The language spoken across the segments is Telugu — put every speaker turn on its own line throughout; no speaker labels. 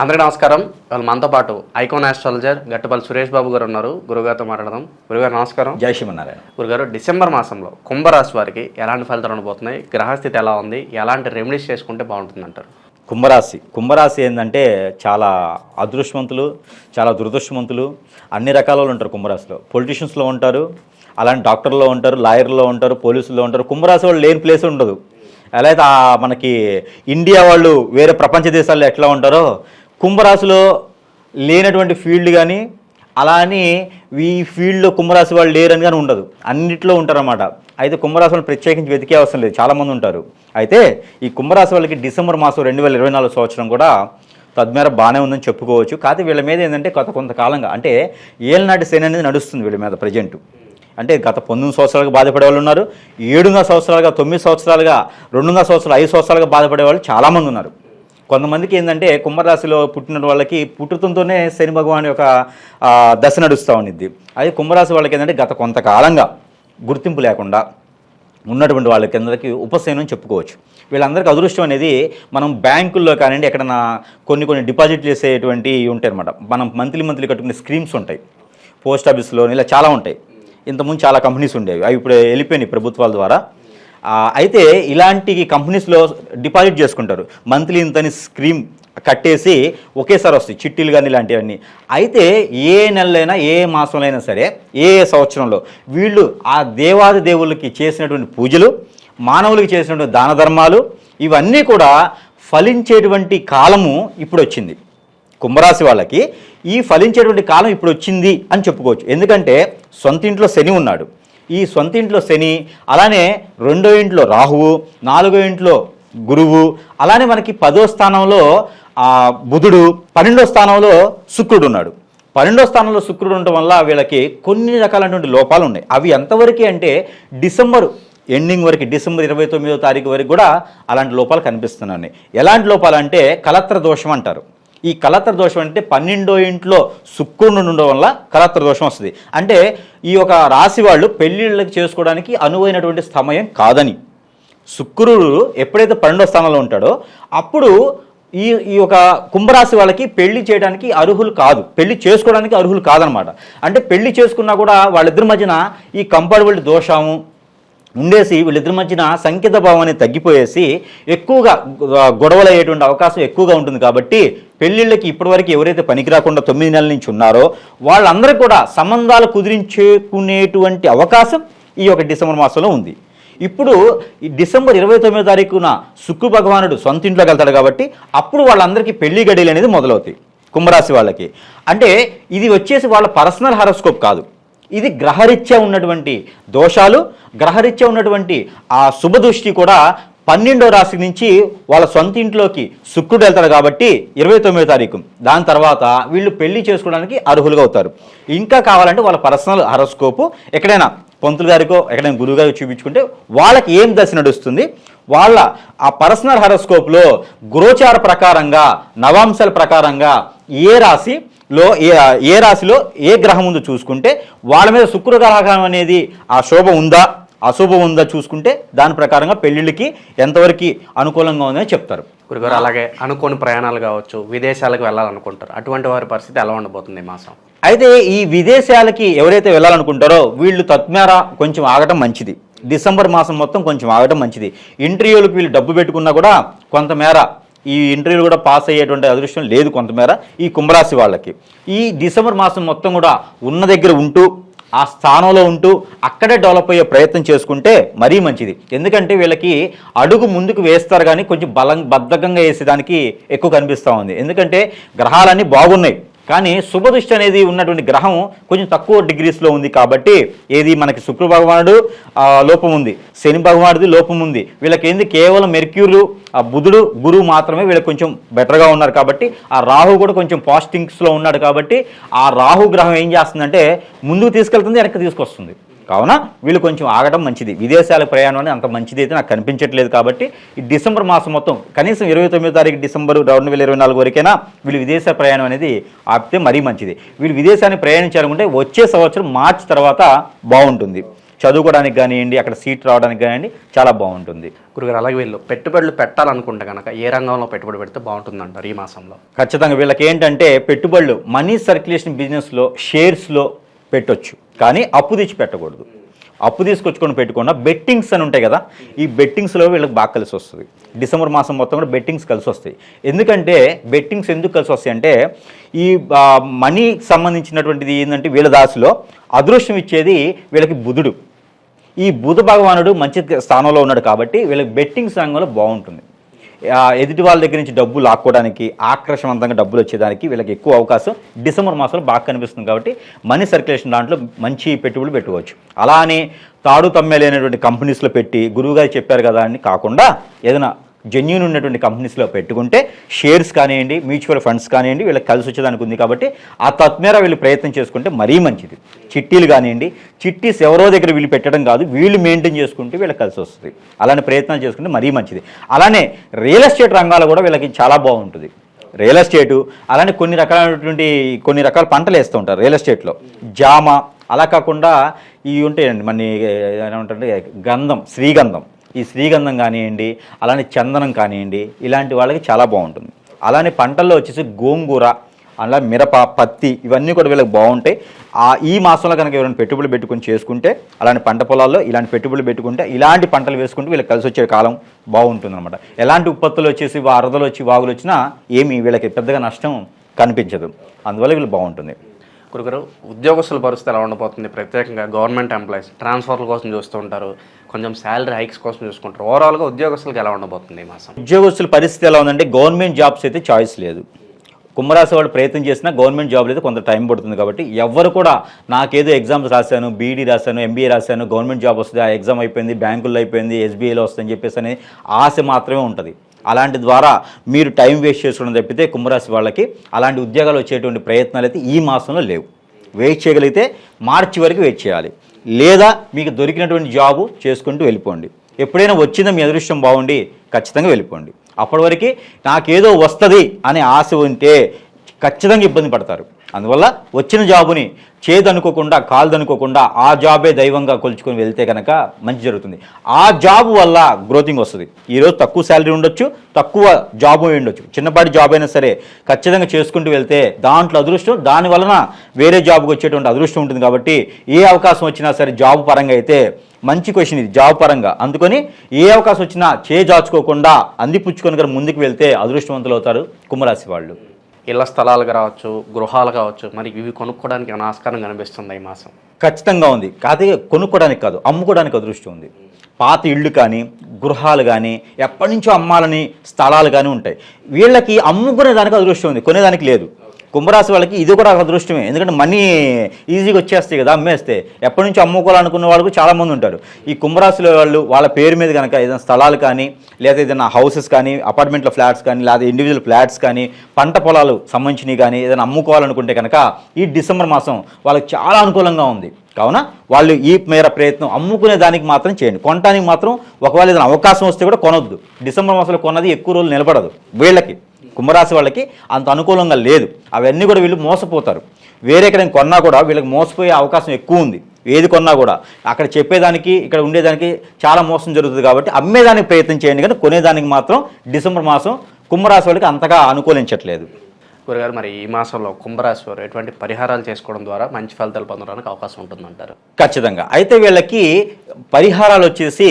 అందరికీ నమస్కారం. వాళ్ళు మనతో పాటు ఐకాన్ ఆస్ట్రాలజర్ గట్టుపల్లి సురేష్ బాబు గారు ఉన్నారు. గురుగారితో మాట్లాడదాం. గురుగారు నమస్కారం.
జై శ్రీమన్నారాయణ.
గురుగారు డిసెంబర్ మాసంలో కుంభరాశి వారికి ఎలాంటి ఫలితాలు ఉండబోతున్నాయి? గ్రహస్థితి ఎలా ఉంది? ఎలాంటి రెమెడీస్ చేసుకుంటే బాగుంటుంది అంటారు.
కుంభరాశి. కుంభరాశి ఏంటంటే చాలా అదృష్టవంతులు చాలా దురదృష్టవంతులు అన్ని రకాల వాళ్ళు ఉంటారు కుంభరాశిలో. పొలిటీషియన్స్లో ఉంటారు అలాంటి డాక్టర్లో ఉంటారు లాయర్లో ఉంటారు పోలీసుల్లో ఉంటారు. కుంభరాశి వాళ్ళు లేని ప్లేస్ ఉండదు. ఎలా అయితే మనకి ఇండియా వాళ్ళు వేరే ప్రపంచ దేశాల్లో ఎట్లా ఉంటారో కుంభరాశిలో లేనటువంటి ఫీల్డ్ కానీ అలా అని ఈ ఫీల్డ్లో కుంభరాశి వాళ్ళు లేరని కానీ ఉండదు. అన్నిట్లో ఉంటారన్నమాట. అయితే కుంభరాశి వాళ్ళు ప్రత్యేకించి వెతికే అవసరం లేదు. చాలామంది ఉంటారు. అయితే ఈ కుంభరాశి వాళ్ళకి డిసెంబర్ మాసం రెండు వేల ఇరవై నాలుగు సంవత్సరం కూడా తద్మేర బాగానే ఉందని చెప్పుకోవచ్చు. కాకపోతే వీళ్ళ మీద ఏంటంటే గత కొంతకాలంగా అంటే ఏళ్ళనాటి శని అనేది నడుస్తుంది వీళ్ళ మీద ప్రజెంట్ అంటే గత పంతొమ్మిది సంవత్సరాలుగా బాధపడే వాళ్ళు ఉన్నారు. ఏడున్నర సంవత్సరాలుగా తొమ్మిది సంవత్సరాలుగా రెండున్నర సంవత్సరాలు ఐదు సంవత్సరాలుగా బాధపడే వాళ్ళు చాలామంది ఉన్నారు. కొంతమందికి ఏంటంటే కుంభరాశిలో పుట్టిన వాళ్ళకి పుట్టుతంతోనే శని భగవాన్ యొక్క దశ నడుస్తూ ఉండిద్ది. అది కుంభరాశి వాళ్ళకి ఏంటంటే గత కొంతకాలంగా గుర్తింపు లేకుండా ఉన్నటువంటి వాళ్ళ కిందకి ఉపశమనం చెప్పుకోవచ్చు. వీళ్ళందరికీ అదృష్టం అనేది మనం బ్యాంకుల్లో కానివ్వండి ఎక్కడన్నా కొన్ని కొన్ని డిపాజిట్ చేసేటువంటి ఉంటాయి అనమాట మనం మంత్లీ మంత్లీ కట్టుకునే స్కీమ్స్ ఉంటాయి. పోస్ట్ ఆఫీస్లో ఇలా చాలా ఉంటాయి. ఇంతకుముందు చాలా కంపెనీస్ ఉండేవి. అవి ఇప్పుడు వెళ్ళిపోయినాయి ప్రభుత్వాల ద్వారా. అయితే ఇలాంటి కంపెనీస్లో డిపాజిట్ చేసుకుంటారు. మంత్లీ ఇంతని స్క్రీమ్ కట్టేసి ఒకేసారి వస్తాయి చిట్టీలు కానీ ఇలాంటివన్నీ. అయితే ఏ నెలలైనా ఏ మాసంలో అయినా సరే ఏ సంవత్సరంలో వీళ్ళు ఆ దేవాది దేవుళ్ళకి చేసినటువంటి పూజలు మానవులకి చేసినటువంటి దాన ధర్మాలు ఇవన్నీ కూడా ఫలించేటువంటి కాలము ఇప్పుడు వచ్చింది కుంభరాశి వాళ్ళకి ఈ ఫలించేటువంటి కాలం ఇప్పుడు వచ్చింది అని చెప్పుకోవచ్చు. ఎందుకంటే సొంత ఇంట్లో శని ఉన్నాడు. ఈ సొంత ఇంట్లో శని అలానే రెండో ఇంట్లో రాహువు నాలుగో ఇంట్లో గురువు అలానే మనకి పదో స్థానంలో బుధుడు పన్నెండో స్థానంలో శుక్రుడు ఉన్నాడు. పన్నెండో స్థానంలో శుక్రుడు ఉండటం వల్ల వీళ్ళకి కొన్ని రకాలైనటువంటి లోపాలు ఉన్నాయి. అవి ఎంతవరకు అంటే డిసెంబర్ ఎండింగ్ వరకు డిసెంబర్ ఇరవై తొమ్మిదో తారీఖు వరకు కూడా అలాంటి లోపాలు కనిపిస్తున్నాయి. ఎలాంటి లోపాలు అంటే కలత్ర దోషం అంటారు. ఈ కలత్ర దోషం అంటే పన్నెండో ఇంట్లో శుక్రుడు ఉండడం వల్ల కలత్ర దోషం వస్తుంది. అంటే ఈ యొక్క రాశి వాళ్ళు పెళ్ళిళ్ళకి చేసుకోవడానికి అనువైనటువంటి సమయం కాదని. శుక్రుడు ఎప్పుడైతే పన్నెండో స్థానంలో ఉంటాడో అప్పుడు ఈ ఈ యొక్క కుంభరాశి వాళ్ళకి పెళ్ళి చేయడానికి అర్హులు కాదు. పెళ్ళి చేసుకోవడానికి అర్హులు కాదనమాట. అంటే పెళ్ళి చేసుకున్నా కూడా వాళ్ళిద్దరి మధ్యన ఈ కంపార్టబిలిటీ దోషము ఉండేసి వీళ్ళిద్దరి మధ్యన సంకేత భావాన్ని తగ్గిపోయేసి ఎక్కువగా గొడవలు అయ్యేటువంటి అవకాశం ఎక్కువగా ఉంటుంది కాబట్టి పెళ్ళిళ్ళకి ఇప్పటివరకు ఎవరైతే పనికి రాకుండా తొమ్మిది నెలల నుంచి ఉన్నారో వాళ్ళందరూ కూడా సంబంధాలు కుదిరించుకునేటువంటి అవకాశం ఈ యొక్క డిసెంబర్ మాసంలో ఉంది. ఇప్పుడు ఈ డిసెంబర్ ఇరవై తొమ్మిదో తారీఖున శుక్రు భగవానుడు సొంత ఇంట్లోకి వెళ్తాడు కాబట్టి అప్పుడు వాళ్ళందరికీ పెళ్ళి గడియలు అనేది మొదలవుతాయి కుంభరాశి వాళ్ళకి. అంటే ఇది వచ్చేసి వాళ్ళ పర్సనల్ హారోస్కోప్ కాదు. ఇది గ్రహరీత్యా ఉన్నటువంటి దోషాలు గ్రహరీత్యా ఉన్నటువంటి ఆ శుభదృష్టి కూడా పన్నెండో రాశి నుంచి వాళ్ళ సొంత ఇంట్లోకి శుక్రుడు వెళ్తాడు కాబట్టి ఇరవై తొమ్మిదో తారీఖు. దాని తర్వాత వీళ్ళు పెళ్ళి చేసుకోవడానికి అర్హులుగా అవుతారు. ఇంకా కావాలంటే వాళ్ళ పర్సనల్ హరోస్కోపు. ఎక్కడైనా పంతులు గారికో ఎక్కడైనా గురువు గారికి చూపించుకుంటే వాళ్ళకి ఏం దశ నడుస్తుంది? వాళ్ళ ఆ పర్సనల్ హరోస్కోప్లో గోచార ప్రకారంగా నవాంశాల ప్రకారంగా ఏ రాశి లో ఏ ఏ రాశిలో ఏ గ్రహం ఉందో చూసుకుంటే వాళ్ళ మీద శుక్ర గ్రహం అనేది ఆ శోభ ఉందా? అశుభం ఉందా చూసుకుంటే దాని ప్రకారంగా పెళ్ళిళ్ళకి ఎంతవరకు అనుకూలంగా ఉందని చెప్తారు.
గురుగారు అలాగే అనుకోని ప్రయాణాలు కావచ్చు విదేశాలకు వెళ్ళాలనుకుంటారు అటువంటి వారి పరిస్థితి ఎలా ఉండబోతుంది ఈ మాసం?
అయితే ఈ విదేశాలకి ఎవరైతే వెళ్ళాలనుకుంటారో వీళ్ళు తత్మేర కొంచెం ఆగటం మంచిది. డిసెంబర్ మాసం మొత్తం కొంచెం ఆగటం మంచిది. ఇంటర్వ్యూలకు వీళ్ళు డబ్బు పెట్టుకున్నా కూడా కొంతమేర ఈ ఇంటర్వ్యూలు కూడా పాస్ అయ్యేటువంటి అదృష్టం లేదు కొంతమేర ఈ కుంభరాశి వాళ్ళకి. ఈ డిసెంబర్ మాసం మొత్తం కూడా ఉన్న దగ్గర ఉంటూ ఆ స్థానంలో ఉంటూ అక్కడే డెవలప్ అయ్యే ప్రయత్నం చేసుకుంటే మరీ మంచిది. ఎందుకంటే వీళ్ళకి అడుగు ముందుకు వేస్తారు కానీ కొంచెం బలం బద్ధకంగా వేసేదానికి ఎక్కువ కనిపిస్తూ ఉంది. ఎందుకంటే గ్రహాలన్నీ బాగున్నాయి. కానీ శుభదృష్టి అనేది ఉన్నటువంటి గ్రహం కొంచెం తక్కువ డిగ్రీస్లో ఉంది కాబట్టి ఏది మనకి శుక్ర భగవానుడు లోపం ఉంది. శని భగవానుడిది లోపం ఉంది. వీళ్ళకి ఏంది? కేవలం మెర్క్యూరు ఆ బుధుడు గురువు మాత్రమే వీళ్ళకి కొంచెం బెటర్గా ఉన్నారు కాబట్టి ఆ రాహు కూడా కొంచెం పాజిటింగ్స్లో ఉన్నాడు కాబట్టి ఆ రాహు గ్రహం ఏం చేస్తుందంటే ముందుకు తీసుకెళ్తుంది వెనక్కి తీసుకొస్తుంది. కావున వీళ్ళు కొంచెం ఆగడం మంచిది. విదేశాల ప్రయాణం అనేది అంత మంచిది అయితే నాకు కనిపించట్లేదు కాబట్టి ఈ డిసెంబర్ మాసం మొత్తం కనీసం ఇరవై తొమ్మిదో తారీఖు డిసెంబర్ రెండు వేల ఇరవై నాలుగు వరకైనా వీళ్ళు విదేశ ప్రయాణం అనేది ఆపితే మరీ మంచిది. వీళ్ళు విదేశానికి ప్రయాణించాలనుకుంటే వచ్చే సంవత్సరం మార్చి తర్వాత బాగుంటుంది. చదువుకోవడానికి కానివ్వండి అక్కడ సీట్ రావడానికి కానివ్వండి చాలా బాగుంటుంది.
గురుగారు అలాగే వీళ్ళు పెట్టుబడులు పెట్టాలనుకుంటే కనుక ఏ రంగంలో పెట్టుబడి పెడితే బాగుంటుందంటారు ఈ మాసంలో?
ఖచ్చితంగా వీళ్ళకి ఏంటంటే పెట్టుబడులు మనీ సర్క్యులేషన్ బిజినెస్లో షేర్స్లో పెట్టొచ్చు. కానీ అప్పు తెచ్చి పెట్టకూడదు. అప్పు తీసుకొచ్చుకొని పెట్టుకున్న బెట్టింగ్స్ అని ఉంటాయి కదా ఈ బెట్టింగ్స్లో వీళ్ళకి బాగా కలిసి వస్తుంది. డిసెంబర్ మాసం మొత్తం కూడా బెట్టింగ్స్ కలిసి వస్తాయి. ఎందుకంటే బెట్టింగ్స్ ఎందుకు కలిసి వస్తాయి అంటే ఈ మనీ మనీకి సంబంధించినటువంటిది ఏంటంటే వీళ్ళ దాసిలో అదృష్టం ఇచ్చేది వీళ్ళకి బుధుడు. ఈ బుధ భగవానుడు మంచి స్థానంలో ఉన్నాడు కాబట్టి వీళ్ళకి బెట్టింగ్స్ రంగంలో బాగుంటుంది. ఎదుటి వాళ్ళ దగ్గర నుంచి డబ్బు లాక్కోవడానికి ఆకర్షవంతంగా డబ్బులు వచ్చేదానికి వీళ్ళకి ఎక్కువ అవకాశం డిసెంబర్ మాసంలో బాగా కనిపిస్తుంది కాబట్టి మనీ సర్క్యులేషన్ దాంట్లో మంచి పెట్టుబడులు పెట్టుకోవచ్చు. అలానే తాడు తాడు తమ్మేలైనటువంటి కంపెనీస్లో పెట్టి గురువుగారు చెప్పారు కదా అని కాకుండా ఏదైనా జెన్యున్ ఉన్నటువంటి కంపెనీస్లో పెట్టుకుంటే షేర్స్ కానివ్వండి మ్యూచువల్ ఫండ్స్ కానివ్వండి వీళ్ళకి కలిసి వచ్చేదానికి ఉంది కాబట్టి ఆ తత్మేర వీళ్ళు ప్రయత్నం చేసుకుంటే మరీ మంచిది. చిట్టీలు కానివ్వండి చిట్టీస్ ఎవరో దగ్గర వీళ్ళు పెట్టడం కాదు వీళ్ళు మెయింటైన్ చేసుకుంటే వీళ్ళకి కలిసి వస్తుంది. అలానే ప్రయత్నాలు చేసుకుంటే మరీ మంచిది. అలానే రియల్ ఎస్టేట్ రంగాలు కూడా వీళ్ళకి చాలా బాగుంటుంది. రియల్ ఎస్టేటు అలానే కొన్ని రకాలైనటువంటి కొన్ని రకాల పంటలు వేస్తూ ఉంటారు రియల్ ఎస్టేట్లో జామ అలా కాకుండా ఇవి ఉంటాయండి మన ఏమంటే గంధం శ్రీగంధం. ఈ శ్రీగంధం కానివ్వండి అలానే చందనం కానివ్వండి ఇలాంటి వాళ్ళకి చాలా బాగుంటుంది. అలానే పంటల్లో వచ్చేసి గోంగూర అలా మిరప పత్తి ఇవన్నీ కూడా వీళ్ళకి బాగుంటాయి. ఆ ఈ మాసంలో కనుక ఎవరైనా పెట్టుబడులు పెట్టుకొని చేసుకుంటే అలాంటి పంట పొలాల్లో ఇలాంటి పెట్టుబడులు పెట్టుకుంటే ఇలాంటి పంటలు వేసుకుంటే వీళ్ళకి కలిసి వచ్చే కాలం బాగుంటుందన్నమాట. ఎలాంటి ఉత్పత్తులు వచ్చేసి వరదలు వచ్చి వాగులు వచ్చినా ఏమి వీళ్ళకి పెద్దగా నష్టం కనిపించదు. అందువల్ల వీళ్ళు బాగుంటుంది.
గురుగారు ఉద్యోగస్తుల పరిస్థితి ఎలా ఉండబోతుంది? ప్రత్యేకంగా గవర్నమెంట్ ఎంప్లాయీస్ ట్రాన్స్ఫర్ల కోసం చూస్తూ ఉంటారు. కొంచెం శాలరీ హైక్స్ కోసం చూసుకుంటారు. ఓవరాల్గా ఉద్యోగస్తులకు ఎలా ఉండబోతుంది ఈ మాసం?
ఉద్యోగస్తుల పరిస్థితి ఎలా ఉందంటే గవర్నమెంట్ జాబ్స్ అయితే చాయిస్ లేదు. కుమ్మరాశి వాళ్ళు ప్రయత్నం చేసినా గవర్నమెంట్ జాబ్లు అయితే కొంత టైం పడుతుంది కాబట్టి ఎవరు కూడా నాకేదో ఎగ్జామ్స్ రాశాను బీఈడీ రాశాను ఎంబీఏ రాశాను గవర్నమెంట్ జాబ్ వస్తుంది ఆ ఎగ్జామ్ అయిపోయింది బ్యాంకుల్లో అయిపోయింది ఎస్బీఐలో వస్తుందని చెప్పేసి అనేది ఆశ మాత్రమే ఉంటుంది. అలాంటి ద్వారా మీరు టైం వేస్ట్ చేసుకోవడం తప్పితే కుంభరాశి వాళ్ళకి అలాంటి ఉద్యోగాలు వచ్చేటువంటి ప్రయత్నాలు అయితే ఈ మాసంలో లేవు. వెయిట్ చేయగలిగితే మార్చి వరకు వెయిట్ చేయాలి. లేదా మీకు దొరికినటువంటి జాబు చేసుకుంటూ వెళ్ళిపోండి. ఎప్పుడైనా వచ్చిందో మీ అదృష్టం బాగుండి ఖచ్చితంగా వెళ్ళిపోండి. అప్పటి వరకు నాకేదో వస్తుంది అనే ఆశ ఉంటే ఖచ్చితంగా ఇబ్బంది పడతారు. అందువల్ల వచ్చిన జాబుని చేదనుకోకుండా కాలుదనుకోకుండా ఆ జాబే దైవంగా కొలుచుకొని వెళ్తే కనుక మంచి జరుగుతుంది. ఆ జాబ్ వల్ల గ్రోతింగ్ వస్తుంది. ఈరోజు తక్కువ శాలరీ ఉండొచ్చు తక్కువ జాబ్ ఉండొచ్చు. చిన్నపాటి జాబ్ అయినా సరే ఖచ్చితంగా చేసుకుంటూ వెళ్తే దాంట్లో అదృష్టం దాని వలన వేరే జాబ్కి వచ్చేటువంటి అదృష్టం ఉంటుంది కాబట్టి ఏ అవకాశం వచ్చినా సరే జాబ్ పరంగా అయితే మంచి క్వశ్చన్ ఇది జాబ్ పరంగా. అందుకని ఏ అవకాశం వచ్చినా చేజాచుకోకుండా అందిపుచ్చుకొని కనుక ముందుకు వెళ్తే అదృష్టవంతులు అవుతారు కుంభరాశి వాళ్ళు.
ఇళ్ళ స్థలాలు కావచ్చు గృహాలు కావచ్చు మరి ఇవి కొనుక్కోవడానికి ఏమైనా ఆస్కారం కనిపిస్తుంది ఈ మాసం?
ఖచ్చితంగా ఉంది. కాదే కొనుక్కోవడానికి కాదు అమ్ముకోవడానికి అదృష్టి ఉంది. పాత ఇళ్ళు కానీ గృహాలు కానీ ఎప్పటి నుంచో అమ్మాలని స్థలాలు కానీ ఉంటాయి. వీళ్ళకి అమ్ముకునే దానికి అదృష్టం ఉంది కొనేదానికి లేదు. కుంభరాశి వాళ్ళకి ఇది కూడా ఒక అదృష్టమే. ఎందుకంటే మనీ ఈజీగా వచ్చేస్తాయి కదా అమ్మేస్తే. ఎప్పటి నుంచి అమ్ముకోవాలనుకున్న వాళ్ళకు చాలామంది ఉంటారు. ఈ కుంభరాశిలో వాళ్ళు వాళ్ళ పేరు మీద కనుక ఏదైనా స్థలాలు కానీ లేదా ఏదైనా హౌసెస్ కానీ అపార్ట్మెంట్ల ఫ్లాట్స్ కానీ లేదా ఇండివిజువల్ ఫ్లాట్స్ కానీ పంట పొలాలు సంబంధించినవి కానీ ఏదైనా అమ్ముకోవాలనుకుంటే కనుక ఈ డిసెంబర్ మాసం వాళ్ళకి చాలా అనుకూలంగా ఉంది. కావున వాళ్ళు ఈ మేర ప్రయత్నం అమ్ముకునే దానికి మాత్రం చేయండి. కొనడానికి మాత్రం ఒకవేళ ఏదైనా అవకాశం వస్తే కూడా కొనొద్దు. డిసెంబర్ మాసంలో కొన్నది ఎక్కువ రోజులు నిలబడదు. వీళ్ళకి కుంభరాశి వాళ్ళకి అంత అనుకూలంగా లేదు. అవన్నీ కూడా వీళ్ళు మోసపోతారు. వేరే ఎక్కడైనా కొన్నా కూడా వీళ్ళకి మోసపోయే అవకాశం ఎక్కువ ఉంది. ఏది కొన్నా కూడా. అక్కడ చెప్పేదానికి ఇక్కడ ఉండేదానికి చాలా మోసం జరుగుతుంది కాబట్టి అమ్మేదానికి ప్రయత్నం చేయండి కానీ కొనేదానికి మాత్రం డిసెంబర్ మాసం కుంభరాశి వాళ్ళకి అంతగా అనుకూలించట్లేదు.
గురుగారు మరి ఈ మాసంలో కుంభరాశి వారు ఎటువంటి పరిహారాలు చేసుకోవడం ద్వారా మంచి ఫలితాలు పొందడానికి అవకాశం ఉంటుందంటారు?
ఖచ్చితంగా. అయితే వీళ్ళకి పరిహారాలు వచ్చేసి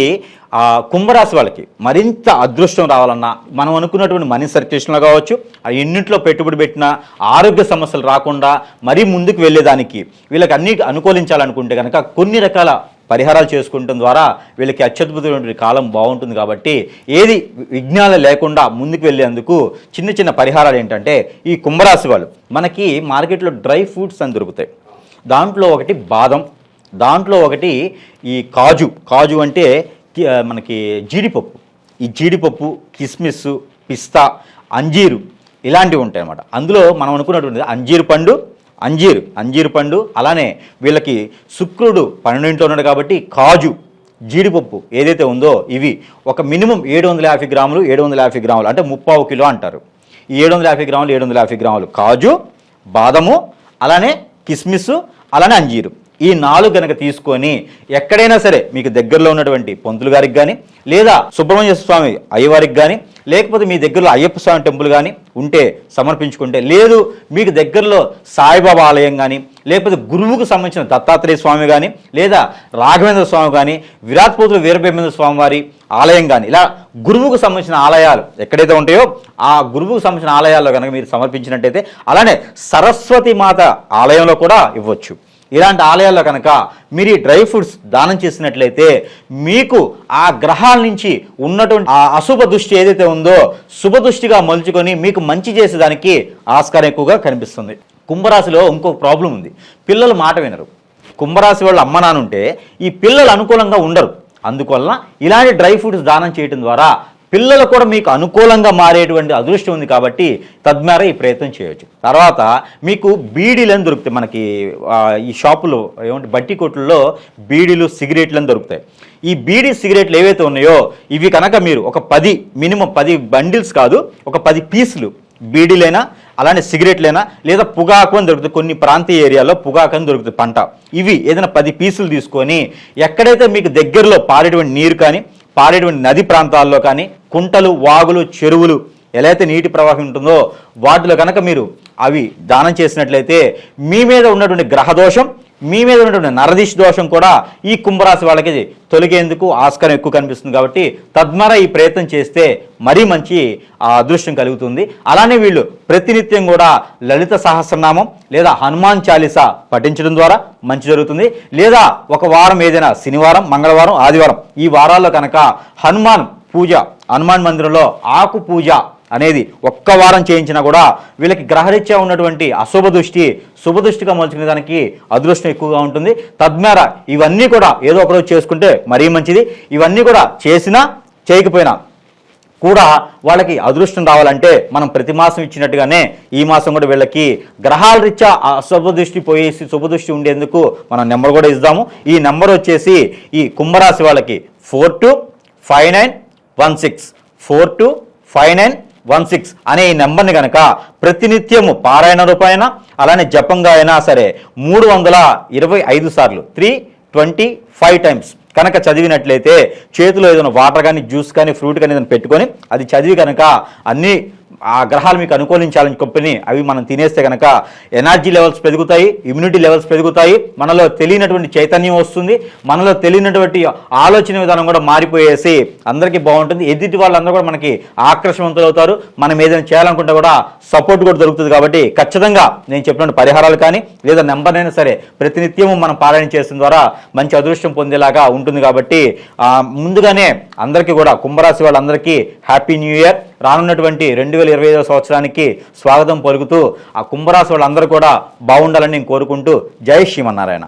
ఆ, కుంభరాశి వాళ్ళకి మరింత అదృష్టం రావాలన్నా మనం అనుకున్నటువంటి మనీ సర్క్యులేషన్లో కావచ్చు ఆ ఎన్నింటిలో పెట్టుబడి పెట్టినా ఆరోగ్య సమస్యలు రాకుండా మరీ ముందుకు వెళ్ళేదానికి వీళ్ళకి అన్ని అనుకూలించాలనుకుంటే కనుక కొన్ని రకాల పరిహారాలు చేసుకుంటం ద్వారా వీళ్ళకి అత్యద్భుతమైనటువంటి కాలం బాగుంటుంది కాబట్టి ఏది విఘ్నాలు లేకుండా ముందుకు వెళ్ళేందుకు చిన్న చిన్న పరిహారాలు ఏంటంటే ఈ కుంభరాశి వాళ్ళు. మనకి మార్కెట్లో డ్రై ఫ్రూట్స్ అని దొరుకుతాయి. దాంట్లో ఒకటి బాదం దాంట్లో ఒకటి ఈ కాజు. కాజు అంటే మనకి జీడిపప్పు. ఈ జీడిపప్పు కిస్మిస్ పిస్తా అంజీరు ఇలాంటివి ఉంటాయి అన్నమాట అందులో మనం అనుకున్నటువంటి అంజీరు పండు అంజీరు అంజీరు పండు. అలానే వీళ్ళకి శుక్రుడు పన్నెండింట్లో ఉన్నాడు కాబట్టి కాజు జీడిపప్పు ఏదైతే ఉందో ఇవి ఒక మినిమం ఏడు వందల యాభై గ్రాములు ఏడు వందల యాభై గ్రాములు అంటే ముప్పావు కిలో అంటారు. ఈ ఏడు వందల యాభై గ్రాములు ఏడు వందల యాభై గ్రాములు కాజు బాదము అలానే కిస్మిస్ అలానే అంజీరు. ఈ నాలుగు కనుక తీసుకొని ఎక్కడైనా సరే మీకు దగ్గరలో ఉన్నటువంటి పంతులు గారికి కానీ లేదా సుబ్రహ్మణ్య స్వామి అయ్యవారికి కానీ లేకపోతే మీ దగ్గరలో అయ్యప్ప స్వామి టెంపుల్ కానీ ఉంటే సమర్పించుకుంటే లేదు మీకు దగ్గరలో సాయిబాబా ఆలయం కానీ లేకపోతే గురువుకు సంబంధించిన దత్తాత్రేయ స్వామి కానీ లేదా రాఘవేంద్ర స్వామి కానీ విరాట్పోతులు వీరభేమేంద్ర స్వామి వారి ఆలయం కానీ ఇలా గురువుకు సంబంధించిన ఆలయాలు ఎక్కడైతే ఉంటాయో ఆ గురువుకు సంబంధించిన ఆలయాల్లో కనుక మీరు సమర్పించినట్టయితే అలానే సరస్వతి మాత ఆలయంలో కూడా ఇవ్వచ్చు. ఇలాంటి ఆలయాల్లో కనుక మీరు ఈ డ్రై ఫ్రూట్స్ దానం చేసినట్లయితే మీకు ఆ గ్రహాల నుంచి ఉన్నటువంటి ఆ అశుభ దృష్టి ఏదైతే ఉందో శుభ దృష్టిగా మలుచుకొని మీకు మంచి చేసేదానికి ఆస్కారం ఎక్కువగా కనిపిస్తుంది. కుంభరాశిలో ఇంకొక ప్రాబ్లం ఉంది. పిల్లలు మాట వినరు. కుంభరాశి వాళ్ళు అమ్మ నాన్న ఉంటే ఈ పిల్లలు అనుకూలంగా ఉండరు. అందువలన ఇలాంటి డ్రై ఫ్రూట్స్ దానం చేయడం ద్వారా పిల్లలు కూడా మీకు అనుకూలంగా మారేటువంటి అదృష్టం ఉంది కాబట్టి తద్మేర ఈ ప్రయత్నం చేయవచ్చు తర్వాత మీకు బీడీలను దొరుకుతాయి. మనకి ఈ షాపులో ఏమంటే బట్టి కొట్టుల్లో బీడీలు సిగరెట్లు అని దొరుకుతాయి. ఈ బీడీ సిగరెట్లు ఏవైతే ఉన్నాయో ఇవి కనుక మీరు ఒక పది మినిమం పది బండిల్స్ కాదు ఒక పది పీసులు బీడీలైనా అలానే సిగరెట్లైనా లేదా పొగాకు అని దొరుకుతుంది కొన్ని ప్రాంతీయ ఏరియాలో పొగాకు అని దొరుకుతుంది పంట. ఇవి ఏదైనా పది పీసులు తీసుకొని ఎక్కడైతే మీకు దగ్గరలో పారేటువంటి నీరు కానీ పారేటువంటి నది ప్రాంతాల్లో కానీ కుంటలు వాగులు చెరువులు ఎలా అయితే నీటి ప్రవాహం ఉంటుందో వాటిలో కనుక మీరు అవి దానం చేసినట్లయితే మీ మీద ఉన్నటువంటి గ్రహదోషం మీ మీద ఉన్నటువంటి నరదిష్ దోషం కూడా ఈ కుంభరాశి వాళ్ళకి తొలగేందుకు ఆస్కారం ఎక్కువ కనిపిస్తుంది కాబట్టి తద్వారా ఈ ప్రయత్నం చేస్తే మరీ మంచి అదృష్టం కలుగుతుంది. అలానే వీళ్ళు ప్రతినిత్యం కూడా లలిత సహస్రనామం లేదా హనుమాన్ చాలీసా పఠించడం ద్వారా మంచి జరుగుతుంది. లేదా ఒక వారం ఏదైనా శనివారం మంగళవారం ఆదివారం ఈ వారాల్లో కనుక హనుమాన్ పూజ హనుమాన్ మందిరంలో ఆకు పూజ అనేది ఒక్క వారం చేయించినా కూడా వీళ్ళకి గ్రహరీత్యా ఉన్నటువంటి అశుభ దృష్టి శుభ దృష్టిగా మలుచుకునే దానికి అదృష్టం ఎక్కువగా ఉంటుంది. తద్మేర ఇవన్నీ కూడా ఏదో ఒకరోజు చేసుకుంటే మరీ మంచిది. ఇవన్నీ కూడా చేసినా చేయకపోయినా కూడా వాళ్ళకి అదృష్టం రావాలంటే మనం ప్రతి మాసం ఇచ్చినట్టుగానే ఈ మాసం కూడా వీళ్ళకి గ్రహాల రీత్యా అశుభ దృష్టి పోయేసి శుభ దృష్టి ఉండేందుకు మనం నెంబర్ కూడా ఇద్దాము ఈ నెంబర్ వచ్చేసి ఈ కుంభరాశి వాళ్ళకి four two five nine one six. Four two five nine one six అనే ఈ నెంబర్ని కనుక ప్రతినిత్యము పారాయణ రూపాయన అలానే జపంగా అయినా సరే మూడు వందల ఇరవై ఐదు సార్లు త్రీ ట్వంటీ ఫైవ్ టైమ్స్ కనుక చదివినట్లయితే చేతిలో ఏదైనా వాటర్ కానీ జ్యూస్ కానీ ఫ్రూట్ కానీ ఏదైనా పెట్టుకొని అది చదివి కనుక అన్ని ఆ గ్రహాలు మీకు అనుకూలించాలని కంపెనీ అవి మనం తినేస్తే కనుక ఎనర్జీ లెవెల్స్ పెరుగుతాయి ఇమ్యూనిటీ లెవెల్స్ పెరుగుతాయి మనలో తెలియనటువంటి చైతన్యం వస్తుంది మనలో తెలియనటువంటి ఆలోచన విధానం కూడా మారిపోయేసి అందరికీ బాగుంటుంది. ఎదుటి వాళ్ళందరూ కూడా మనకి ఆకర్షవంతులు అవుతారు. మనం ఏదైనా చేయాలనుకుంటే కూడా సపోర్ట్ కూడా దొరుకుతుంది కాబట్టి ఖచ్చితంగా నేను చెప్పిన పరిహారాలు కానీ లేదా నెంబర్ అయినా సరే ప్రతినిత్యము మనం పారాయణ చేసిన ద్వారా మంచి అదృష్టం పొందేలాగా ఉంటుంది కాబట్టి ముందుగానే అందరికీ కూడా కుంభరాశి వాళ్ళందరికీ హ్యాపీ న్యూ ఇయర్. రానున్నటువంటి రెండు వేల ఇరవై ఐదవ సంవత్సరానికి స్వాగతం పలుకుతూ ఆ కుంభరాశి వాళ్ళందరూ కూడా బాగుండాలని నేను కోరుకుంటూ జై శ్రీమన్నారాయణ.